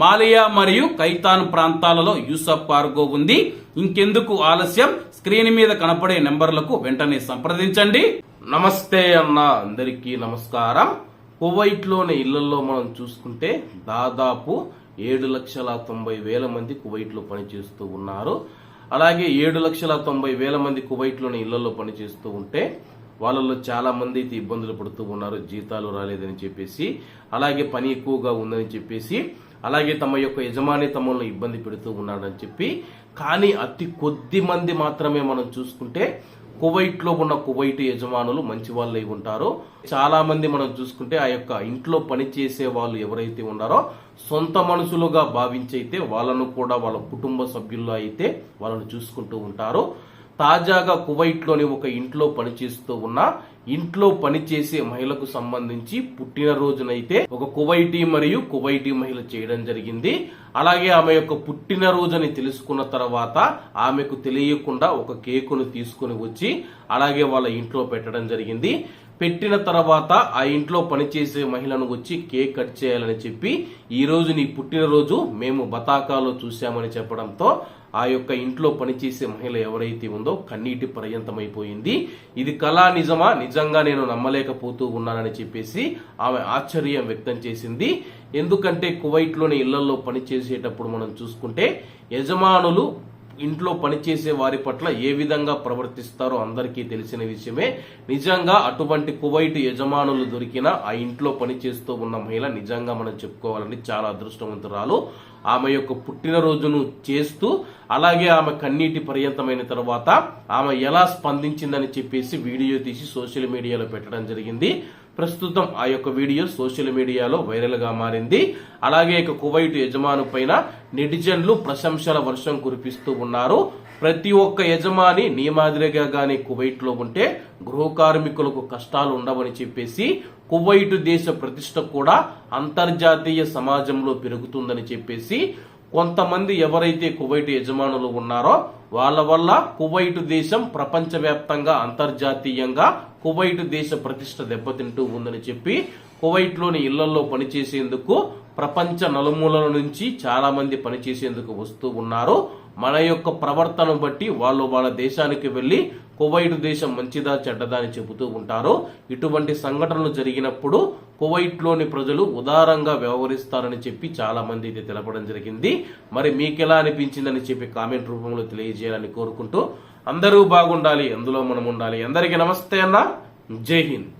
మాలియా మరియు కైతాన్ ప్రాంతాలలో యూసఫ్ కార్గో ఉంది. ఇంకెందుకు ఆలస్యం? స్క్రీన్ మీద కనపడే నెంబర్లకు వెంటనే సంప్రదించండి. నమస్తే అన్న అందరికీ నమస్కారం. కువైట్లోని ఇళ్ళలో మనం చూసుకుంటే దాదాపు ఏడు లక్షల తొంభై వేల మంది కువైట్లో పనిచేస్తూ ఉన్నారు. అలాగే ఏడు లక్షల తొంభై వేల మంది కువైట్లోని ఇళ్ళలో పనిచేస్తూ ఉంటే వాళ్ళల్లో చాలా మంది అయితే ఇబ్బందులు పడుతూ ఉన్నారు. జీతాలు రాలేదని చెప్పేసి అలాగే పని ఎక్కువగా ఉందని చెప్పేసి. అలాగే తమ యొక్క యజమాని తమల్ని ఇబ్బంది పెడుతూ ఉన్నాడని చెప్పి కానీ అతి కొద్ది మంది మాత్రమే మనం చూసుకుంటే కువైట్లో ఉన్న కువైట్ యజమానులు మంచి వాళ్ళు అయి ఉంటారు. చాలా మంది మనం చూసుకుంటే ఆ యొక్క ఇంట్లో పని చేసే వాళ్ళు ఎవరైతే ఉన్నారో సొంత మనుషులుగా భావించైతే వాళ్ళను కూడా వాళ్ళ కుటుంబ సభ్యుల్లో అయితే వాళ్ళను చూసుకుంటూ ఉంటారు. తాజాగా కువైట్లోని ఒక ఇంట్లో పనిచేస్తూ ఉన్న ఇంట్లో పనిచేసే మహిళకు సంబంధించి పుట్టినరోజునైతే ఒక కువైటీ మరియు కువైటీ మహిళ చేయడం జరిగింది. అలాగే ఆమె యొక్క పుట్టినరోజుని తెలుసుకున్న తర్వాత ఆమెకు తెలియకుండా ఒక కేకును తీసుకుని వచ్చి అలాగే వాళ్ళ ఇంట్లో పెట్టడం జరిగింది. పెట్టిన తర్వాత ఆ ఇంట్లో పనిచేసే మహిళను వచ్చి కేక్ కట్ చేయాలని చెప్పి ఈ రోజు నీ పుట్టినరోజు మేము బతాకాలో చూశామని చెప్పడంతో ఆ యొక్క ఇంట్లో పనిచేసే మహిళ ఎవరైతే ఉందో కన్నీటి పర్యంతమైపోయింది. ఇది కళా నిజమా? నిజంగా నేను నమ్మలేకపోతూ ఉన్నానని చెప్పేసి ఆమె ఆశ్చర్యం వ్యక్తం చేసింది. ఎందుకంటే కువైట్లోని ఇళ్ళలో పనిచేసేటప్పుడు మనం చూసుకుంటే యజమానులు ఇంట్లో పనిచేసే వారి పట్ల ఏ విధంగా ప్రవర్తిస్తారో అందరికీ తెలిసిన విషయమే. నిజంగా అటువంటి కువైట్ యజమానులు దొరికిన ఆ ఇంట్లో పనిచేస్తూ ఉన్న మహిళ నిజంగా మనం చెప్పుకోవాలని చాలా అదృష్టవంతురాలు. ఆమె యొక్క పుట్టినరోజును చేస్తూ అలాగే ఆమె కన్నీటి పర్యంతమైన తర్వాత ఆమె ఎలా స్పందించిందని చెప్పేసి వీడియో తీసి సోషల్ మీడియాలో పెట్టడం జరిగింది. ప్రస్తుతం ఆ యొక్క వీడియో సోషల్ మీడియాలో వైరల్గా మారింది. అలాగే ఇక కువైట్ యజమాను పైన నెటిజన్లు ప్రశంసల వర్షం కురిపిస్తూ ఉన్నారు. ప్రతి ఒక్క యజమాని నీ మాదిరిగా కానీ కువైట్లో ఉంటే గృహ కార్మికులకు కష్టాలు ఉండవని చెప్పేసి కువైటు దేశ ప్రతిష్ట కూడా అంతర్జాతీయ సమాజంలో పెరుగుతుందని చెప్పేసి కొంతమంది ఎవరైతే కువైట్ యజమానులు ఉన్నారో వాళ్ళ వల్ల కువైట్ దేశం ప్రపంచవ్యాప్తంగా అంతర్జాతీయంగా కువైట్ దేశ ప్రతిష్ట దెబ్బతింటూ ఉందని చెప్పి కువైట్లోని ఇళ్ళలో పనిచేసేందుకు ప్రపంచ నలుమూలల నుంచి చాలా మంది పనిచేసేందుకు వస్తూ ఉన్నారు. మన యొక్క ప్రవర్తన బట్టి వాళ్ళు వాళ్ళ దేశానికి వెళ్ళి కువైట్ దేశం మంచిదా చెడ్డదా అని చెబుతూ ఉంటారు. ఇటువంటి సంఘటనలు జరిగినప్పుడు కువైట్లోని ప్రజలు ఉదారంగా వ్యవహరిస్తారని చెప్పి చాలా మంది అయితే తెలపడం జరిగింది. మరి మీకెలా అనిపించిందని చెప్పి కామెంట్ రూపంలో తెలియజేయాలని కోరుకుంటూ అందరూ బాగుండాలి అందులో మనం ఉండాలి. అందరికీ నమస్తే అన్న. జై హింద్.